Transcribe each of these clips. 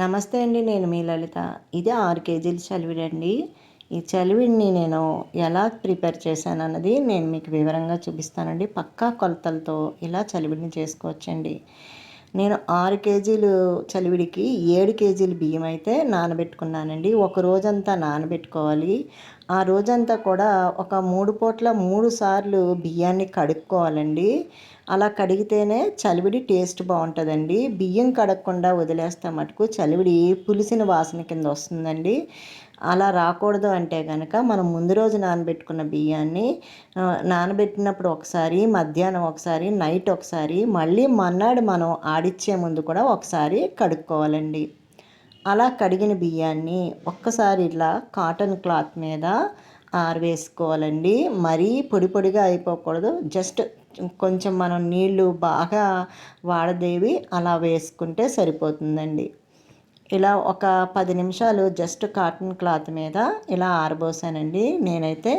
నమస్తే అండి నేను మీ లలిత. ఇది ఆరు కేజీల చలివిడి అండి. ఈ చలివిడిని నేను ఎలా ప్రిపేర్ చేశాను అన్నది నేను మీకు వివరంగా చూపిస్తానండి. పక్కా కొలతలతో ఇలా చలివిడిని చేసుకోవచ్చండి. నేను ఆరు కేజీలు చలివిడికి ఏడు కేజీలు బియ్యం అయితే నానబెట్టుకున్నానండి. ఒక రోజంతా నానబెట్టుకోవాలి. ఆ రోజంతా కూడా ఒక మూడు పూట్ల మూడు సార్లు బియ్యాన్ని కడుక్కోవాలండి. అలా కడిగితేనే చలివిడి టేస్ట్ బాగుంటుందండి. బియ్యం కడగకుండా వదిలేస్తే మటుకు చలివిడి పులిసిన వాసన కింద వస్తుందండి. అలా రాకూడదు అంటే కనుక మనం ముందు రోజు నానబెట్టుకున్న బియ్యాన్ని నానబెట్టినప్పుడు ఒకసారి మధ్యాహ్నం ఒకసారి నైట్ ఒకసారి మళ్ళీ మన్నాడు మనం ఆడిచ్చే ముందు కూడా ఒకసారి కడుక్కోవాలండి. అలా కడిగిన బియ్యాన్ని ఒక్కసారి ఇలా కాటన్ క్లాత్ మీద ఆరవేసుకోవాలండి. మరీ పొడి పొడిగా అయిపోకూడదు. జస్ట్ కొంచెం మనం నీళ్ళు బాగా వాడదేవి అలా వేసుకుంటే సరిపోతుందండి. ఇలా ఒక పది నిమిషాలు జస్ట్ కాటన్ క్లాత్ మీద ఇలా ఆరబోసానండి. నేనైతే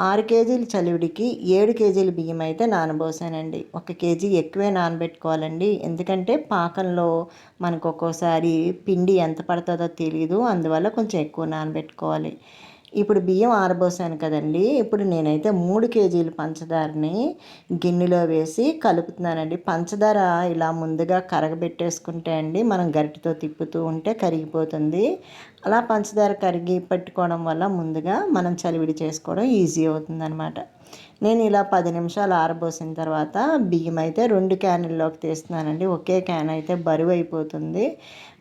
ఆరు కేజీల చలివిడికి ఏడు కేజీల బియ్యం అయితే నానబోసానండి. ఒక కేజీ ఎక్కువే నానబెట్టుకోవాలండి. ఎందుకంటే పాకంలో మనకు ఒక్కోసారి పిండి ఎంత పడుతుందో తెలియదు అందువల్ల కొంచెం ఎక్కువ నానబెట్టుకోవాలి. ఇప్పుడు బియ్యం ఆరబోసాను కదండి. ఇప్పుడు నేనైతే మూడు కేజీలు పంచదారని గిన్నెలో వేసి కలుపుతున్నానండి. పంచదార ఇలా ముందుగా కరగబెట్టేసుకుంటే అండి మనం గరిటితో తిప్పుతూ ఉంటే కరిగిపోతుంది. అలా పంచదార కరిగి పెట్టుకోవడం వల్ల ముందుగా మనం చలివిడి చేసుకోవడం ఈజీ అవుతుందన్నమాట. నేను ఇలా పది నిమిషాలు ఆరబోసిన తర్వాత బియ్యం అయితే రెండు క్యానుల్లోకి తీస్తున్నానండి. ఒకే క్యాన్ అయితే బరువు అయిపోతుంది.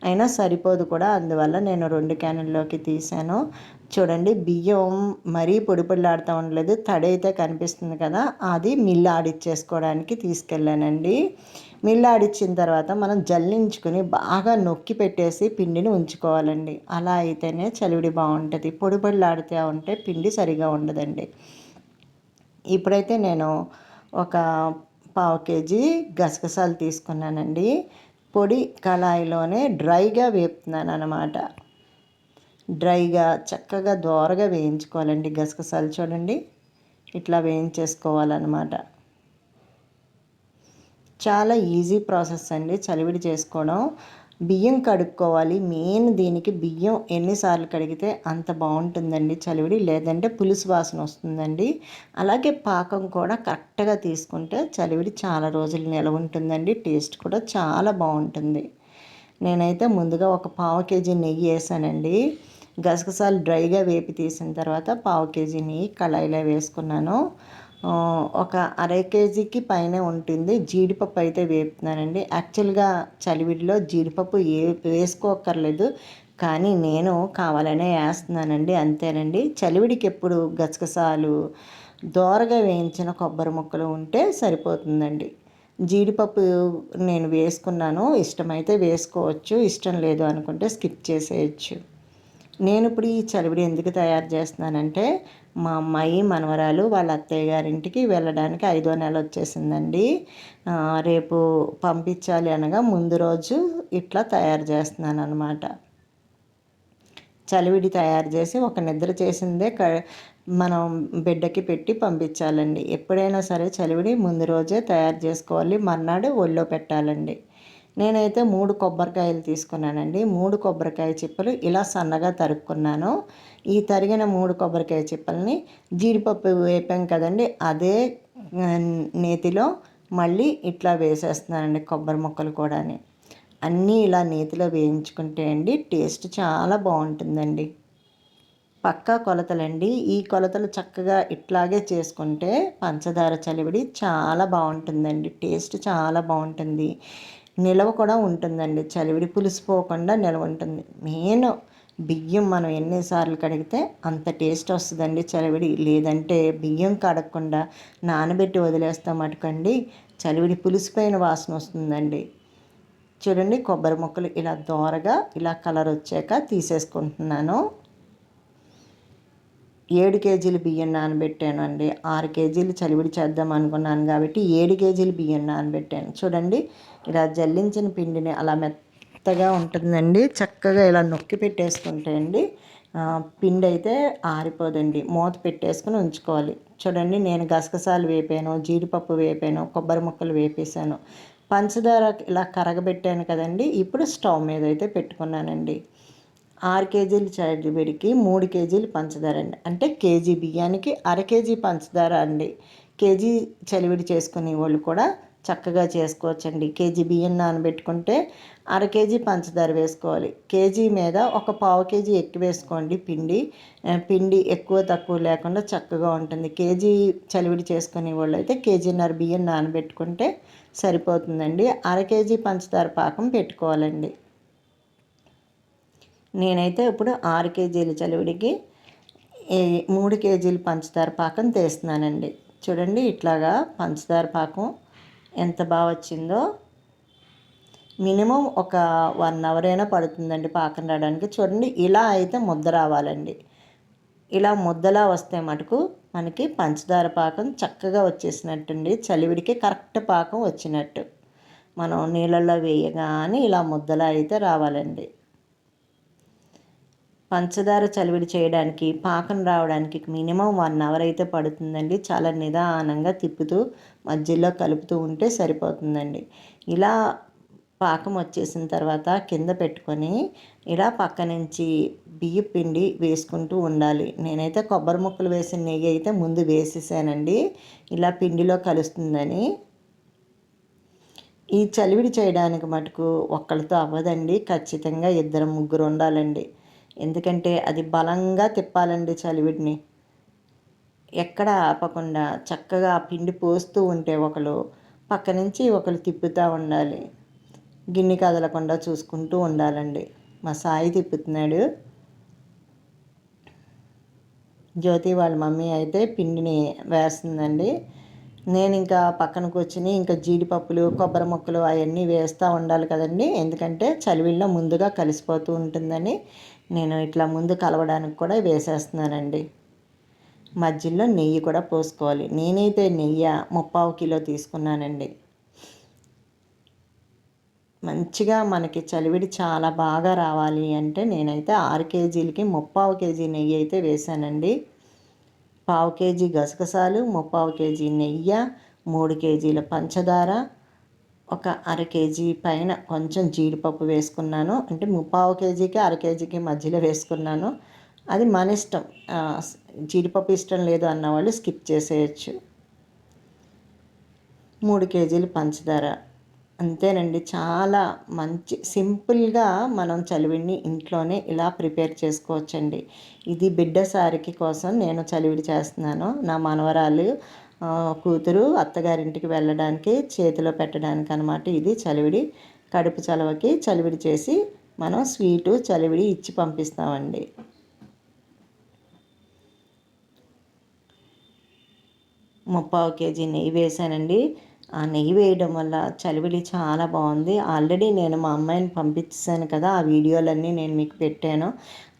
అయినా సరిపోదు కూడా. అందువల్ల నేను రెండు క్యానుల్లోకి తీసాను చూడండి బియ్యం మరీ పొడిపొడిలాడుతూ ఉండలేదు. తడి అయితే కనిపిస్తుంది కదా అది మిల్లు ఆడిచ్చేసుకోవడానికి తీసుకెళ్ళానండి. మిల్లు ఆడిచ్చిన తర్వాత మనం జల్లించుకుని బాగా నొక్కి పెట్టేసి పిండిని ఉంచుకోవాలండి. అలా అయితేనే చలివిడి బాగుంటుంది. పొడిపొడిలాడితే ఉంటే పిండి సరిగా ఉండదండి. ఇప్పుడైతే నేను ఒక పావు కేజీ గసగసాలు తీసుకున్నానండి. పొడి కళాయిలోనే డ్రైగా వేపుతున్నాను అనమాట డ్రైగా చక్కగా దోరగా వేయించుకోవాలండి గసగసాలు చూడండి. ఇట్లా వేయించేసుకోవాలన్నమాట. చాలా ఈజీ ప్రాసెస్ అండి చలివిడి చేసుకోవడం. బియ్యం కడుక్కోవాలి. మెయిన్ దీనికి బియ్యం ఎన్నిసార్లు కడిగితే అంత బాగుంటుందండి చలివిడి. లేదంటే పులుసు వాసన వస్తుందండి. అలాగే పాకం కూడా కరెక్ట్గా తీసుకుంటే చలివిడి చాలా రోజులు నిలవ ఉంటుందండి. టేస్ట్ కూడా చాలా బాగుంటుంది. నేనైతే ముందుగా ఒక పావు కేజీ నెయ్యి వేసానండి. గసగసాలు డ్రైగా వేపి తీసిన తర్వాత పావు కేజీ నెయ్యి కళాయిలో వేసుకున్నాను. ఒక అర కేజీకి పైన ఉంటుంది. జీడిపప్పు అయితే వేపుతున్నానండి. యాక్చువల్గా చలివిడిలో జీడిపప్పు ఏ వేసుకోక్కర్లేదు. కానీ నేను కావాలనే వేస్తున్నానండి. అంతేనండి. చలివిడికి ఎప్పుడు గసగసాలు దోరగా వేయించిన కొబ్బరి ముక్కలు ఉంటే సరిపోతుందండి. జీడిపప్పు నేను వేసుకున్నాను. ఇష్టమైతే వేసుకోవచ్చు. ఇష్టం లేదు అనుకుంటే స్కిప్ చేసేయచ్చు. నేను ఇప్పుడు ఈ చలివిడి ఎందుకు తయారు చేస్తున్నానంటే మా అమ్మాయి మనవరాలు వాళ్ళ అత్తయ్య గారింటికి వెళ్ళడానికి ఐదో నెల వచ్చేసిందండి. రేపు పంపించాలి అనగా ముందు రోజు ఇట్లా తయారు చేస్తున్నాను అనమాట చలివిడి తయారు చేసి ఒక నిద్ర చేసిందే క మనం బిడ్డకి పెట్టి పంపించాలండి. ఎప్పుడైనా సరే చలివిడి ముందు రోజే తయారు చేసుకోవాలి. మర్నాడు ఒళ్ళో పెట్టాలండి. నేనైతే మూడు కొబ్బరికాయలు తీసుకున్నానండి. మూడు కొబ్బరికాయ చిప్పలు ఇలా సన్నగా తరుక్కున్నాను. ఈ తరిగిన మూడు కొబ్బరికాయ చిప్పల్ని జీడిపప్పు వేపాం కదండి అదే నేతిలో మళ్ళీ ఇట్లా వేసేస్తున్నానండి కొబ్బరి ముక్కలు కూడా అన్నీ ఇలా నేతిలో వేయించుకుంటే అండి టేస్ట్ చాలా బాగుంటుందండి. పక్కా కొలతలండి. ఈ కొలతలు చక్కగా ఇట్లాగే చేసుకుంటే పంచదార చలివిడి చాలా బాగుంటుందండి. టేస్ట్ చాలా బాగుంటుంది. నిలవ కూడా ఉంటుందండి. చలివిడి పులిసిపోకుండా నిలవ ఉంటుంది. మెయిన్ బియ్యం మనం ఎన్నిసార్లు కడిగితే అంత టేస్ట్ వస్తుందండి చలివిడి. లేదంటే బియ్యం కడగకుండా నానబెట్టి వదిలేస్తాం అటుకండి చలివిడి పులిసిపోయిన వాసన వస్తుందండి. చూడండి కొబ్బరి ముక్కలు ఇలా దోరగా ఇలా కలర్ వచ్చాక తీసేసుకుంటున్నాను. ఏడు కేజీలు బియ్యం నానబెట్టాను అండి. ఆరు కేజీలు చలివిడి చేద్దాం అనుకున్నాను కాబట్టి ఏడు కేజీలు బియ్యం నానబెట్టాను. చూడండి ఇలా జల్లించిన పిండిని అలా మెత్తగా ఉంటుందండి. చక్కగా ఇలా నొక్కి పెట్టేసుకుంటే అండి పిండి అయితే ఆరిపోదండి. మూత పెట్టేసుకుని ఉంచుకోవాలి. చూడండి నేను గసగసాలు వేపాను జీడిపప్పు వేపాను కొబ్బరి ముక్కలు వేపేసాను పంచదార ఇలా కరగబెట్టాను కదండి ఇప్పుడు స్టవ్ మీద అయితే పెట్టుకున్నానండి. ఆరు కేజీలు చలివిడికి మూడు కేజీలు పంచదార అండి. అంటే కేజీ బియ్యానికి అర కేజీ పంచదార అండి. కేజీ చలివిడి చేసుకునే వాళ్ళు కూడా చక్కగా చేసుకోవచ్చండి. కేజీ బియ్యం నానబెట్టుకుంటే అర కేజీ పంచదార వేసుకోవాలి. కేజీ మీద ఒక పావు కేజీ ఎక్కువ వేసుకోండి పిండి. పిండి ఎక్కువ తక్కువ లేకుండా చక్కగా ఉంటుంది. కేజీ చలివిడి చేసుకునే వాళ్ళు అయితే కేజీన్నర బియ్యం నానబెట్టుకుంటే సరిపోతుందండి. అర కేజీ పంచదార పాకం పెట్టుకోవాలండి. నేనైతే ఇప్పుడు ఆరు కేజీల చలివిడికి మూడు కేజీలు పంచదార పాకం తీస్తున్నానండి. చూడండి ఇట్లాగా పంచదార పాకం ఎంత బాగా వచ్చిందో. మినిమం ఒక వన్ అవర్ అయినా పడుతుందండి పాకం రావడానికి. చూడండి ఇలా అయితే ముద్ద రావాలండి. ఇలా ముద్దలా వస్తే మటుకు మనకి పంచదార పాకం చక్కగా వచ్చేసినట్టుండి. చలివిడికి కరెక్ట్ పాకం వచ్చినట్టు. మనం నీళ్ళల్లో వేయగానే ఇలా ముద్దలా అయితే రావాలండి. పంచదార చలివిడి చేయడానికి పాకం రావడానికి మినిమం వన్ అవర్ అయితే పడుతుందండి. చాలా నిదానంగా తిప్పుతూ మధ్యలో కలుపుతూ ఉంటే సరిపోతుందండి. ఇలా పాకం వచ్చేసిన తర్వాత కింద పెట్టుకొని ఇలా పక్క నుంచి బియ్య పిండి వేసుకుంటూ ఉండాలి. నేనైతే కొబ్బరి ముక్కలు వేసిన నెయ్యి అయితే ముందు వేసేసానండి. ఇలా పిండిలో కలుస్తుందని. ఈ చలివిడి చేయడానికి మటుకు ఒక్కళ్ళతో అవ్వదండి. ఖచ్చితంగా ఇద్దరు ముగ్గురు ఉండాలండి. ఎందుకంటే అది బలంగా తిప్పాలండి చలివిడిని. ఎక్కడ ఆపకుండా చక్కగా పిండి పోస్తూ ఉంటే ఒకరు పక్క నుంచి ఒకరు తిప్పుతూ ఉండాలి. గిన్నె కదలకుండా చూసుకుంటూ ఉండాలండి. మా సాయి తిప్పుతున్నాడు. జ్యోతి వాళ్ళ మమ్మీ అయితే పిండిని వేస్తుందండి. నేను ఇంకా పక్కన కూర్చుని ఇంకా జీడిపప్పులు కొబ్బరి ముక్కలు అవన్నీ వేస్తూ ఉండాలి కదండి. ఎందుకంటే చలివిల్లో ముందుగా కలిసిపోతూ ఉంటుందని నేను ఇట్లా ముందు కలవడానికి కూడా వేసేస్తున్నానండి. మధ్యలో నెయ్యి కూడా పోసుకోవాలి. నేనైతే నెయ్యి ముప్పావు కిలో తీసుకున్నానండి. మంచిగా మనకి చలివిడి చాలా బాగా రావాలి అంటే నేనైతే ఆరు కేజీలకి ముప్పావు కేజీ నెయ్యి అయితే వేసానండి పావు కేజీ గసగసాలు ముప్పావు కేజీ నెయ్యి మూడు కేజీల పంచదార ఒక అర కేజీ పైన కొంచెం జీడిపప్పు వేసుకున్నాను. అంటే ముప్పావు కేజీకి అర కేజీకి మధ్యలో వేసుకున్నాను. అది మన ఇష్టం. జీడిపప్పు ఇష్టం లేదు అన్న వాళ్ళు స్కిప్ చేసేయచ్చు. మూడు కేజీలు పంచదార. అంతేనండి. చాలా మంచి సింపుల్గా మనం చలివిడిని ఇంట్లోనే ఇలా ప్రిపేర్ చేసుకోవచ్చండి. ఇది బిడ్డ సారికి కోసం నేను చలివిడి చేస్తున్నాను. నా మనవరాలు కూతురు అత్తగారింటికి వెళ్ళడానికి చేతిలో పెట్టడానికి అనమాట ఇది చలివిడి. కడుపు చలవకి చలివిడి చేసి మనం స్వీటు చలివిడి ఇచ్చి పంపిస్తామండి. ముప్పావు కేజీ నెయ్యి వేసానండి ఆ నెయ్యి వేయడం వల్ల చలివిడి చాలా బాగుంది. ఆల్రెడీ నేను మా అమ్మాయిని పంపించాను కదా ఆ వీడియోలన్నీ నేను మీకు పెట్టాను.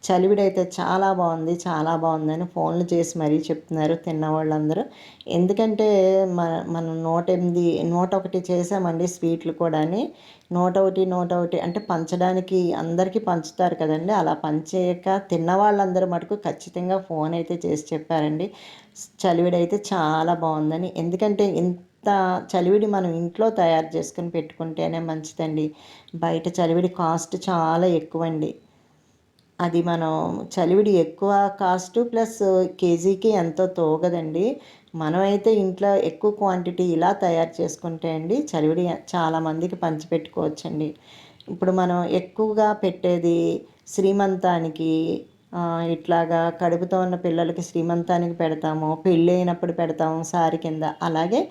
చలివిడైతే చాలా బాగుంది చాలా బాగుందని ఫోన్లు చేసి మరీ చెప్తున్నారు తిన్న వాళ్ళందరూ ఎందుకంటే మన మనం నూట ఎనిమిది నూట ఒకటి చేసామండి స్వీట్లు కూడా నూట ఒకటి నూట ఒకటి అంటే పంచడానికి అందరికీ పంచుతారు కదండి. అలా పంచేయక తిన్న వాళ్ళందరూ మటుకు ఖచ్చితంగా ఫోన్ అయితే చేసి చెప్పారండి. చలివిడైతే చాలా బాగుందని. ఎందుకంటే ఇంత చలివిడి మనం ఇంట్లో తయారు చేసుకుని పెట్టుకుంటేనే మంచిదండి. బయట చలివిడి కాస్ట్ చాలా ఎక్కువండి. అది మనం చలివిడి ఎక్కువ కాస్ట్ ప్లస్ కేజీకి ఎంతో తోగదండి. మనమైతే ఇంట్లో ఎక్కువ క్వాంటిటీ ఇలా తయారు చేసుకుంటే అండి చలివిడి చాలామందికి పంచిపెట్టుకోవచ్చండి. ఇప్పుడు మనం ఎక్కువగా పెట్టేది శ్రీమంతానికి ఇట్లాగా కడుపుతో ఉన్న పిల్లలకి శ్రీమంతానికి పెడతాము పెళ్ళి అయినప్పుడు పెడతాము సారి కింద. అలాగే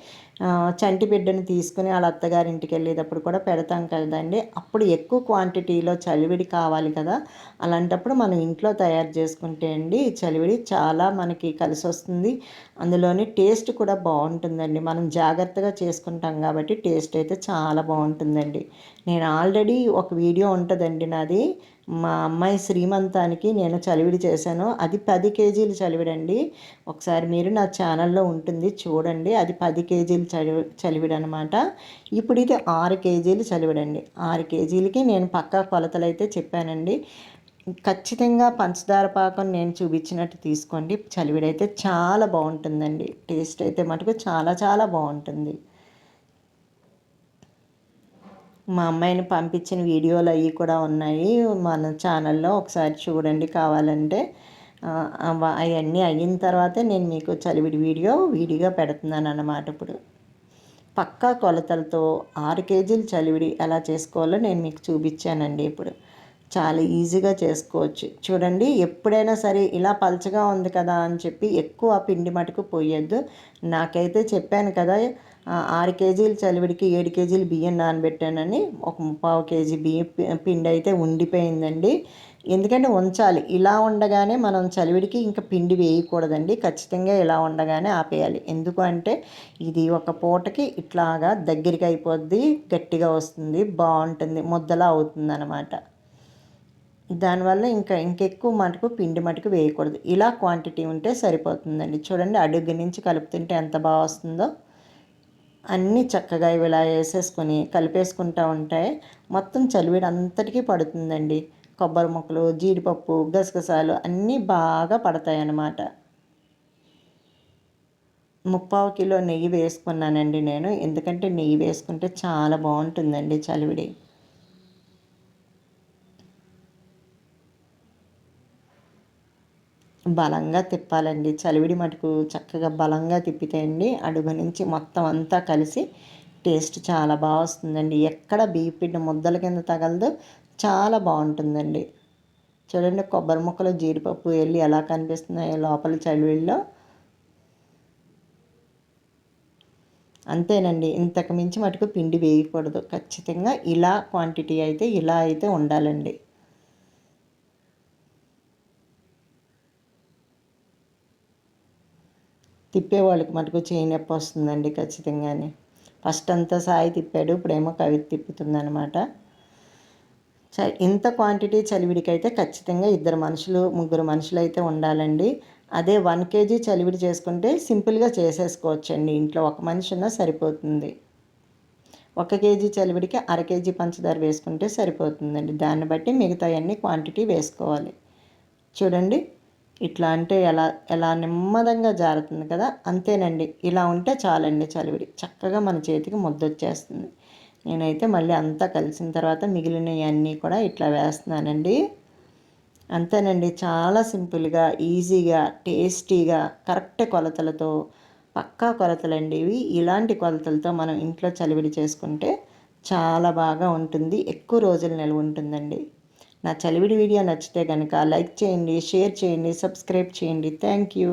చంటి బిడ్డని తీసుకుని వాళ్ళ అత్తగారింటికి వెళ్ళేటప్పుడు కూడా పెడతాం కదండి. అప్పుడు ఎక్కువ క్వాంటిటీలో చలివిడి కావాలి కదా. అలాంటప్పుడు మనం ఇంట్లో తయారు చేసుకుంటే అండి చలివిడి చాలా మనకి కలిసి వస్తుంది. అందులోని టేస్ట్ కూడా బాగుంటుందండి. మనం జాగ్రత్తగా చేసుకుంటాం కాబట్టి టేస్ట్ అయితే చాలా బాగుంటుందండి. నేను ఆల్రెడీ ఒక వీడియో ఉంటుందండి నాది. మా అమ్మాయి శ్రీమంతానికి నేను చలివిడి చేశాను. అది పది కేజీలు చలివిడండి. ఒకసారి మీరు నా ఛానల్లో ఉంటుంది చూడండి. అది పది కేజీలు చలివి చలివిడి అనమాట ఇప్పుడు ఇది ఆరు కేజీలు చలివిడండి. ఆరు కేజీలకి నేను పక్కా కొలతలు అయితే చెప్పానండి. ఖచ్చితంగా పంచదార పాకం నేను చూపించినట్టు తీసుకోండి. చలివిడైతే చాలా బాగుంటుందండి. టేస్ట్ అయితే మటుకు చాలా చాలా బాగుంటుంది. మా అమ్మాయిని పంపించిన వీడియోలు అవి కూడా ఉన్నాయి. మన ఛానల్లో ఒకసారి చూడండి కావాలంటే. అవన్నీ అయిన తర్వాతే నేను మీకు చలివిడి వీడియో వీడియోగా పెడుతున్నాను అన్నమాట ఇప్పుడు. పక్కా కొలతలతో ఆరు కేజీలు చలివిడి ఎలా చేసుకోవాలో నేను మీకు చూపించానండి ఇప్పుడు. చాలా ఈజీగా చేసుకోవచ్చు. చూడండి ఎప్పుడైనా సరే ఇలా పలచగా ఉంది కదా అని చెప్పి ఎక్కువ పిండి మటుకు పోయొద్దు. నాకైతే చెప్పాను కదా ఆరు కేజీలు చలివిడికి ఏడు కేజీలు బియ్యం నానబెట్టానని ఒక ముప్పావు కేజీ బియ్యం పిండి అయితే ఉండిపోయిందండి. ఎందుకంటే ఉంచాలి. ఇలా ఉండగానే మనం చలివిడికి ఇంకా పిండి వేయకూడదండి. ఖచ్చితంగా ఇలా ఉండగానే ఆపేయాలి. ఎందుకు అంటే ఇది ఒక పూటకి ఇట్లాగా దగ్గరికి అయిపోద్ది గట్టిగా వస్తుంది బాగుంటుంది ముద్దలా అవుతుంది అనమాట దానివల్ల ఇంకా ఇంకెక్కువ మటుకు పిండి మటుకు వేయకూడదు. ఇలా క్వాంటిటీ ఉంటే సరిపోతుందండి. చూడండి అడుగు నుంచి కలుపుతుంటే ఎంత బాగా వస్తుందో. అన్నీ చక్కగా ఇలా వేసేసుకొని కలిపేసుకుంటూ ఉంటే మొత్తం చలివిడి అంతటికీ పడుతుందండి. కొబ్బరి ముక్కలు జీడిపప్పు గసగసాలు అన్నీ బాగా పడతాయి అన్నమాట ముప్పావు కిలో నెయ్యి వేసుకున్నానండి నేను. ఎందుకంటే నెయ్యి వేసుకుంటే చాలా బాగుంటుందండి చలివిడి. బలంగా తిప్పాలండి. చలివిడి మటుకు చక్కగా బలంగా తిప్పితే అండి అడుగు నుంచి మొత్తం అంతా కలిసి టేస్ట్ చాలా బాగా వస్తుందండి. ఎక్కడ పిండి ముద్దల కింద తగలదు చాలా బాగుంటుందండి. చూడండి కొబ్బరి ముక్కలు జీడిపప్పు వెళ్ళి ఎలా కనిపిస్తున్నాయి లోపల చలివిడిలో. అంతేనండి. ఇంతకు మించి మటుకు పిండి వేయకూడదు. ఖచ్చితంగా ఇలా క్వాంటిటీ అయితే ఇలా అయితే ఉండాలండి. తిప్పే వాళ్ళకి మటుకు చేయి నొప్పి వస్తుందండి ఖచ్చితంగానే. ఫస్ట్ అంతా సాయి తిప్పాడు ఇప్పుడేమో కవిత తిప్పుతుందనమాట ఇంత క్వాంటిటీ చలివిడికి అయితే ఖచ్చితంగా ఇద్దరు మనుషులు ముగ్గురు మనుషులు అయితే ఉండాలండి. అదే వన్ కేజీ చలివిడి చేసుకుంటే సింపుల్గా చేసేసుకోవచ్చండి. ఇంట్లో ఒక మనిషి ఉన్నా సరిపోతుంది. ఒక కేజీ చలివిడికి అర కేజీ పంచదార వేసుకుంటే సరిపోతుందండి. దాన్ని బట్టి మిగతా అన్ని క్వాంటిటీ వేసుకోవాలి. చూడండి. ఇట్లా అంటే ఎలా ఎలా నెమ్మదంగా జారుతుంది కదా అంతేనండి. ఇలా ఉంటే చాలండి చలివిడి. చక్కగా మన చేతికి ముద్దొచ్చేస్తుంది. నేనైతే మళ్ళీ అంతా కలిసిన తర్వాత మిగిలినవి అన్నీ కూడా ఇట్లా వేస్తున్నానండి. అంతేనండి చాలా సింపుల్గా ఈజీగా టేస్టీగా కరెక్ట్ కొలతలతో పక్కా కొలతలండి ఇవి. ఇలాంటి కొలతలతో మనం ఇంట్లో చలివిడి చేసుకుంటే చాలా బాగా ఉంటుంది. ఎక్కువ రోజులు నిల్వ ఉంటుందండి. నా చలివిడి వీడియో నచ్చితే కనుక లైక్ చేయండి షేర్ చేయండి సబ్స్క్రైబ్ చేయండి. Thank you.